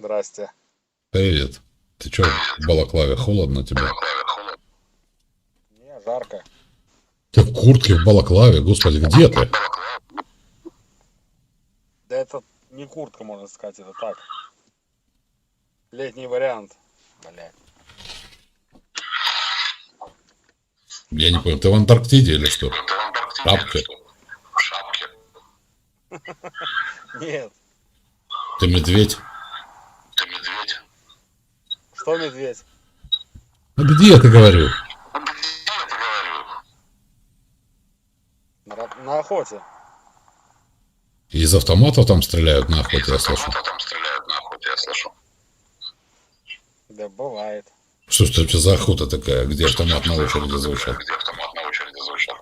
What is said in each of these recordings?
Здрасте. Привет. Ты чё, в балаклаве холодно тебе? Не, жарко. Ты в куртке, в балаклаве, господи, где ты? Да это не куртка, можно сказать, это так. Летний вариант. Блядь. Я не понял, ты в Антарктиде или что? Шапки. Нет. Ты медведь? Ты медведь. А где ты, говорю? Где я это говорю? На, на охоте. Из автоматов там стреляют на охоте, я Из слышу. автомата там стреляют на охоте, я слышу. Да бывает. Что ж это за охота такая, где автомат на очереди звучал? Где автомат на очереди звучал?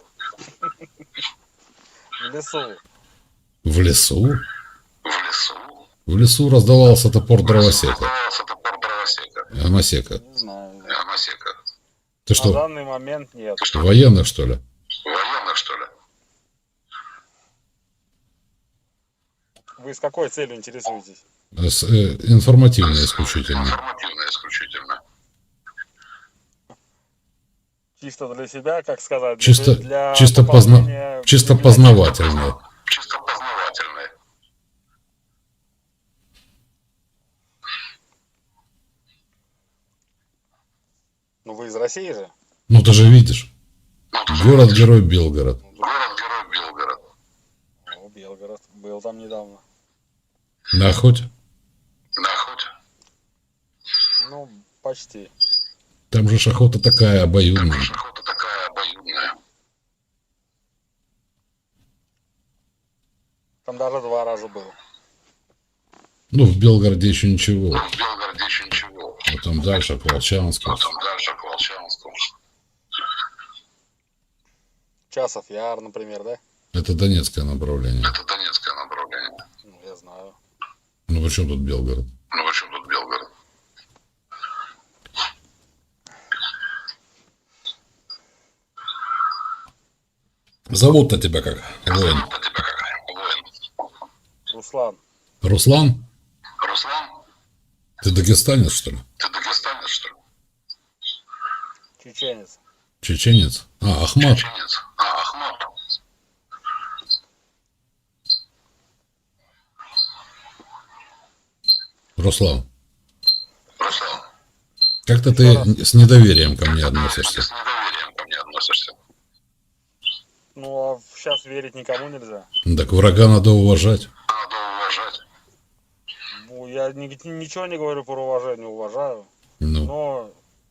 В лесу. В лесу? В лесу. В лесу раздавался топор дровосека. Амасека. Не знаю. А Масека. Ты На что, данный момент нет. Ты что, военный, что ли? военный, что ли? Вы с какой целью интересуетесь? С, э, информативно исключительно. Информативно исключительно. Чисто для себя, как сказать? Чисто, для чисто, позна- чисто познавательно. Чисто познавательный. Ну вы из России же? Ну ты же видишь. Ну, же Город-герой Белгород. Город-герой Белгород. Ну, Белгород. Был там недавно. На охоте. На охоте. Ну, почти. Там же ж охота такая обоюдная. Наша охота такая обоюдная. Там даже два раза был. Ну, в Белгороде еще ничего. В Белгороде еще ничего. А там дальше, к Волчанску. Потом дальше к Волчанску. Часов Яр, например, да? Это Донецкое направление. Это Донецкое направление. Ну, я знаю. Ну, при чем тут Белгород? Ну, в чем тут Белгород? Зовут-то тебя как? Воин. Зовут тебя как? Воин. Руслан. Руслан? Руслан? Ты дагестанец, что ли? Ты дагестанец, что ли? Чеченец. Чеченец? А, Ахмат. Чеченец? А, Ахмат. Руслан. Руслан. Как-то ты с недоверием ко мне относишься. С недоверием ко мне относишься. Ну, а сейчас верить никому нельзя. Так врага надо уважать. Надо уважать. Ну, я ни- ничего не говорю про уважение, уважаю. Ну, Но,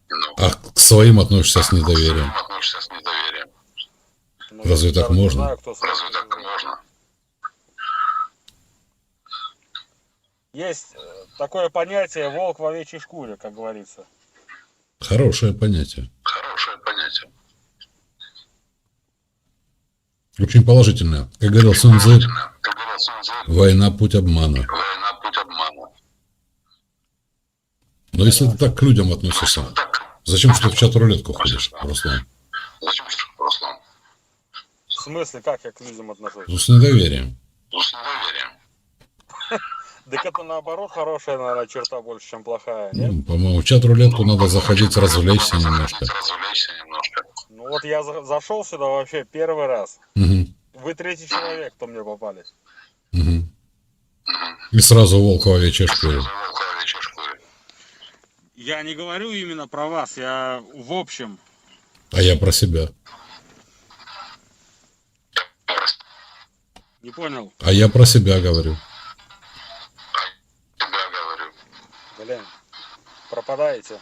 Ну, а к своим относишься с недоверием. к относишься с недоверием. ну, Разве так можно? знаю, кто Разве так можно? Есть э, такое понятие волк в овечьей шкуре, как говорится. Хорошее понятие. Хорошее понятие. Очень положительное. Как говорил Сун Цзы, Как говорил Сун Цзы, война путь обмана. война – путь обмана. Но если ты так к людям относишься, зачем что ты в чат-рулетку ходишь, Руслан? зачем же, Руслан? В смысле, как я к людям отношусь? Ну, с недоверием. Так это наоборот хорошая, наверное, черта больше, чем плохая, нет? Ну, по-моему, в чат-рулетку надо заходить, развлечься немножко. Заходить, Развлечься немножко. Ну вот я за- зашел сюда вообще первый раз. Мгм, Вы третий человек, кто мне попались. мгм. И сразу волк в овечьей шкуре. За волка овечьей шкуре. Я не говорю именно про вас, я в общем. А я про себя. Не понял? А я про себя говорю. Пропадаете.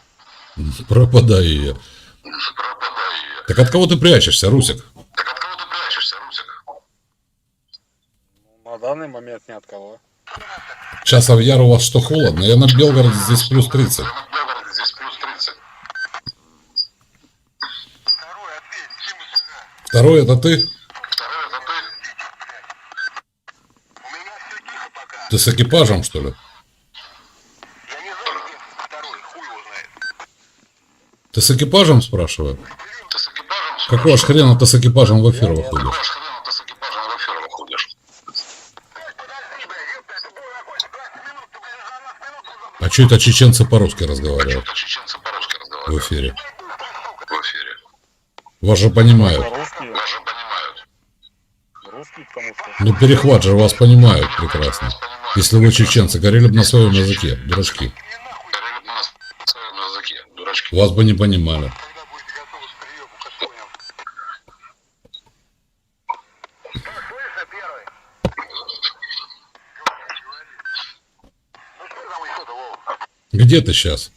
Пропадаю я. Пропадай ее. Так от кого ты прячешься, Русик? Так от кого ты прячешься, Русик? Ну, на данный момент ни от кого. Часов яр у вас что, холодно? Я на Белгороде здесь плюс 30. Я на Белгороде здесь плюс 30. Второй это ты? Второй это ты. У меня все тихо пока. Ты с экипажем, что ли? Я не знаю, где второй, хуй его знает. Ты с экипажем, спрашиваю? Ты с экипажем? ли? Какого ж хрена ты с экипажем в эфир выходишь? Какого ж хрена ты с экипажем в эфир выходишь? Подожди, бля, ёпта, это было какой-то 20 минут, ты, блин, за 20 минут А что это чеченцы по-русски разговаривают Что-то чеченцы по-русски в разговаривают эфире? в эфире. Вас же понимают. Вас же понимают. русские, потому что... Ну перехват же вас понимают прекрасно. Если вы чеченцы, говорили бы на своем языке, дурачки. Говорили бы на своем языке, дурачки. Вас бы не понимали. Где ты сейчас?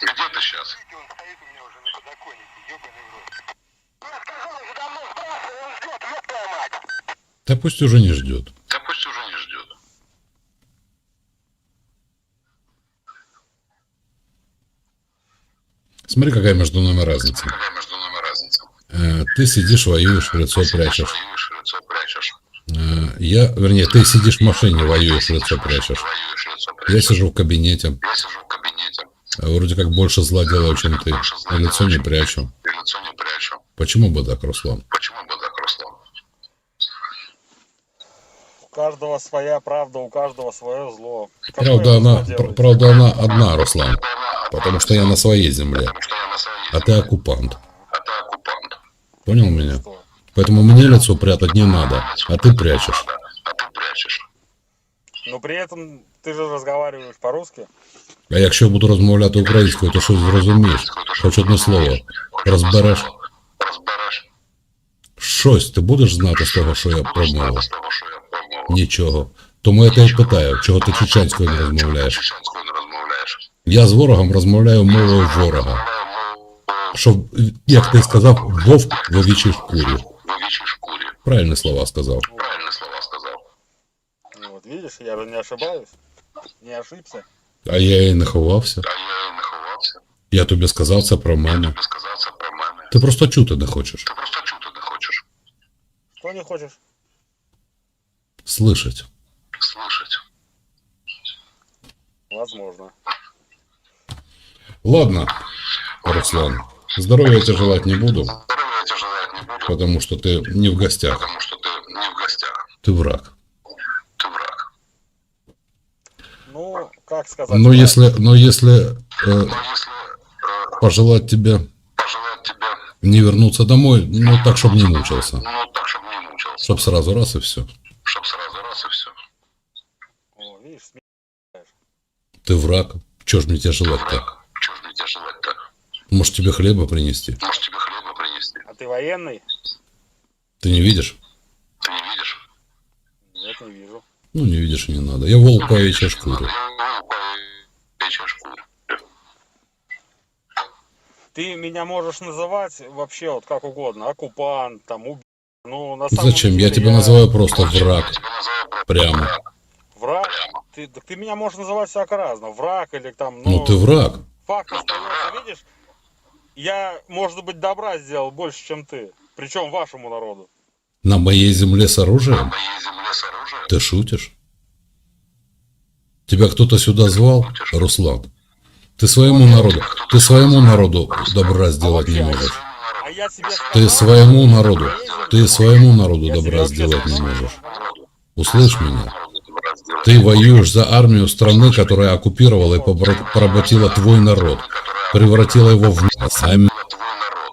Где ты сейчас? Видите, он стоит у меня уже на подоконнике, ёбаный в рот. Я сказал, уже давно спрашивал, он ждет, ёб твою мать. Да пусть уже не ждет. Да пусть уже не ждет. Смотри, какая между нами разница. Какая между нами разница? Э, Ты сидишь, воюешь, лицо прячешь. Воюешь, лицо прячешь. Э, Я, вернее, ты сидишь в машине, воюешь, лицо прячешь. Я сижу в кабинете. Я сижу в кабинете. а Вроде как больше зла делаю, чем ты. А лицо не прячу. Почему бы так, Руслан? Почему бы так, Руслан? У каждого своя правда, у каждого свое зло. Какое Правда, она, правда, она одна, Руслан. Да она, Потому что я на своей земле. Потому что я на своей А ты оккупант. А ты оккупант. Понял меня? Что? Поэтому мне лицо прятать не надо, а ты прячешь. Да, а ты прячешь. Но при этом ты же разговариваешь по-русски. А якщо буду розмовляти українською, то щось зрозумієш. Хоч одне слово. Розбереш. Розбереш. Щось ти будеш знати з того, що я Будеш промовив? знати з того, що я промовив. Нічого. Тому я тебе питаю, чого ти чеченською не розмовляєш? Я з ворогом розмовляю мовою ворога. Щоб, як ти сказав, вовк в овічій шкурі. Правильні слова сказав. Правильні слова сказав. Ну, вот видишь, я же не ошибаюсь. Не ошибся. А я і не ховався. А я і не ховався. Я тобі сказав це про мене. Тобі сказав це про мене. Ти просто чути не хочеш. Ти просто чути не хочеш. Что не хочешь? Слышать. Слышать. Возможно. Ладно, Руслан. Здоровья тебе желать не буду, Здоров'я я тебе желать не буду, потому что ты не в гостях. потому что ты не в гостях. Ты враг. Ты враг. Ну, как сказать? Но если, но если э, Но если э, пожелать тебе не вернуться домой, ну так, чтобы не мучился. ну так, чтобы не мучился, Чтоб сразу раз и все. чтобы сразу раз и все. О, видишь, Ты враг. Че ж мне тебе желать-то? Враг. Чего же мне тебе желать-то? Может тебе хлеба принести? Может тебе хлеба принести? а ты военный? Ты не видишь? Ты не видишь? Нет, не вижу. Ну не видишь и не надо. Я волк по овечьей шкуре. Я по овечьей шкуре. Ты меня можешь называть вообще вот как угодно. Оккупант, там, убийца. Ну, на самом Зачем? деле Я тебя называю просто враг. Я тебя называю враг. Прямо. Враг? Ты, ты меня можешь называть всяко разно. Враг или там, ну... Ну ты враг. Факт остается, видишь? Я, может быть, добра сделал больше, чем ты. Причем вашему народу. На моей земле с На оружием? моей земле с оружием. Ты шутишь? Тебя кто-то сюда звал, Руслан? Ты своему народу, ты своему народу добра сделать не можешь. А Ты своему народу, ты своему народу добра сделать не можешь. Услышь меня. Ты воюешь за армию страны, которая оккупировала и поработила твой народ, превратила его в сами,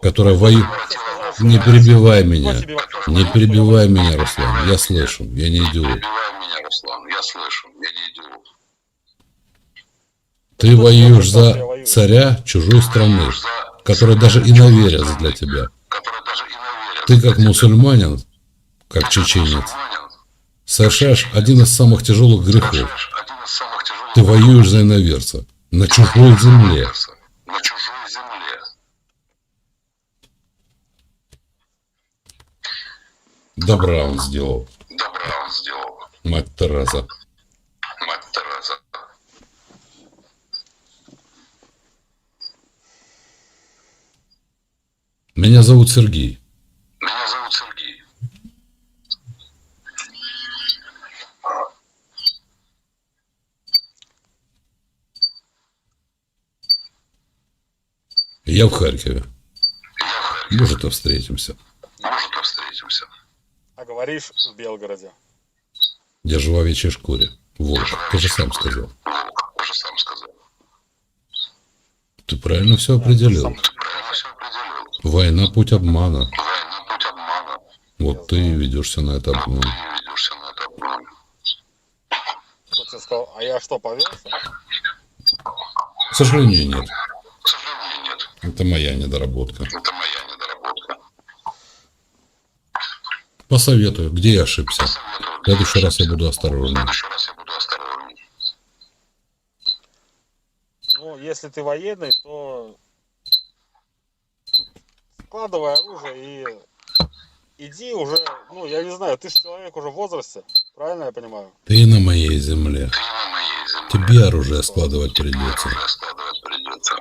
которая воюет. Не перебивай меня. Не перебивай меня, Руслан. Я слышу. Я не идиот. Перебивай меня, Руслан. Я слышу. Я не идиот. Ты воюешь за царя чужой страны, который даже и наверец для тебя. Ты как мусульманин, как чеченец, Совершаешь один из самых тяжелых грехов. Ты воюешь за иноверца на чужой земле. грехов на чужой земле. Добра он сделал, Добра он сделал. мать Тереза. Мать Тереза. Меня зовут Сергей. Я в Харькове. Я в Харькове. Может, и встретимся. Может, и встретимся. А говоришь в Белгороде. Я же в овечьей шкуре. Волк, ты же сам сказал. Волк, ты же сам сказал. Ты правильно все определил. Сам- Правильно все определил. Война – путь обмана. Война путь обмана. Вот ты и ведешься на это обман. Ты ведешься на это обман. Кто тебе сказал, а я что, повелся? К сожалению, нет. Это моя недоработка. Это моя недоработка. Посоветую, где я ошибся. Советую. В следующий раз я буду В осторожнее. следующий раз я буду осторожней. Ну, если ты военный, то складывай оружие и иди уже, ну, я не знаю, ты же человек уже в возрасте, правильно я понимаю? Ты на моей земле. Ты на моей земле. Тебе оружие складывать придется. Оружие складывать придется.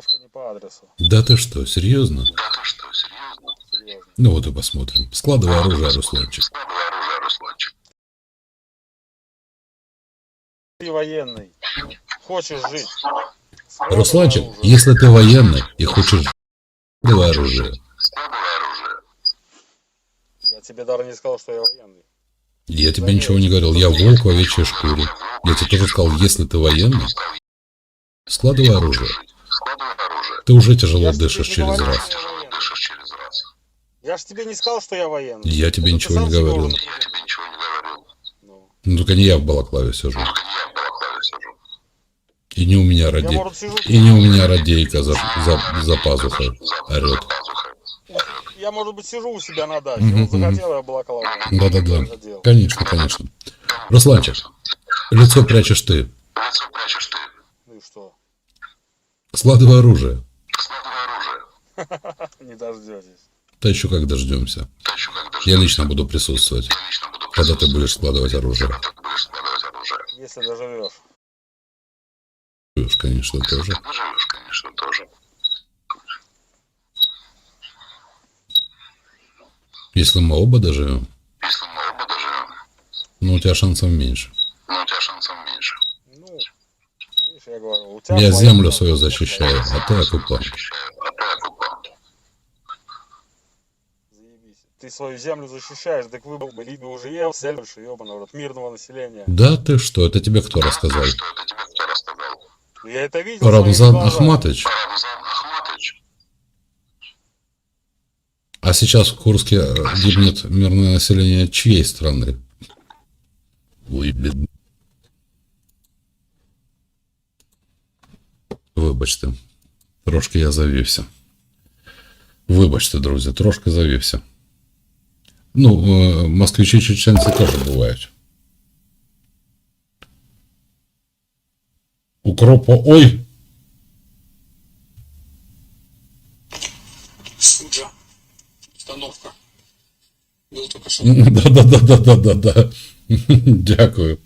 Немножко не по адресу, Да ты что, серьезно? Да ты что, серьезно? серьезно. Ну вот и посмотрим. Складывай оружие, Русланчик. Складывай оружие, Русланчик. Ты военный, хочешь жить. складывай Русланчик, оружие. если ты военный и хочешь складывай оружие. Складывай оружие. Я тебе даже не сказал, что я военный. Я тебе ничего не говорил. Я волк в овечьей шкуре. Я тебе тоже сказал, если ты военный, складывай оружие. Ты уже тяжело Я дышишь через говорю, раз. я Тяжело военный. дышишь через раз. Я же тебе не сказал, что я военный. Я тебе Это ничего не Я тебе ничего не говорил. Ну, Ну только не я в балаклаве сижу. Только не я в балаклаве сижу. И не у меня Я, ради... может, сижу, И не у меня радейка за, за, за пазухой орет. я, может быть, сижу у себя на даче. Мгм, Вот захотел я была колода. Да-да-да. Конечно, конечно. Русланчик, лицо прячешь ты. Лицо прячешь ты. Ну и что? Складывай оружие. Складывай оружие. Не дождетесь. Да еще как дождемся. Ты еще как Я лично буду присутствовать, Я лично буду когда ты будешь складывать оружие. Когда ты будешь складывать оружие. Если доживешь. Уж, Конечно, тоже. Ты доживешь, конечно, тоже. Если мы оба доживем, Если мы оба доживем, ну у тебя шансов меньше. но у тебя шансов меньше. Я землю свою защищаю, а ты оккупант. Ты свою землю защищаешь, так вы бы Либию уже ел, больше, ебаный рот, мирного населения. Да ты что, это тебе кто рассказал? Ну, Я это видел. Рамзан. Ахматович. А сейчас в Курске гибнет мирное население чьей страны? Ой, Вибачте, трошки я завівся. Вибачте, друзі, трошки завівся. Ну, е, москвичі чеченці теж бувають. Укропо. Ой! Суджа. Установка. Был только что. Да-да-да-да-да-да. Дякую.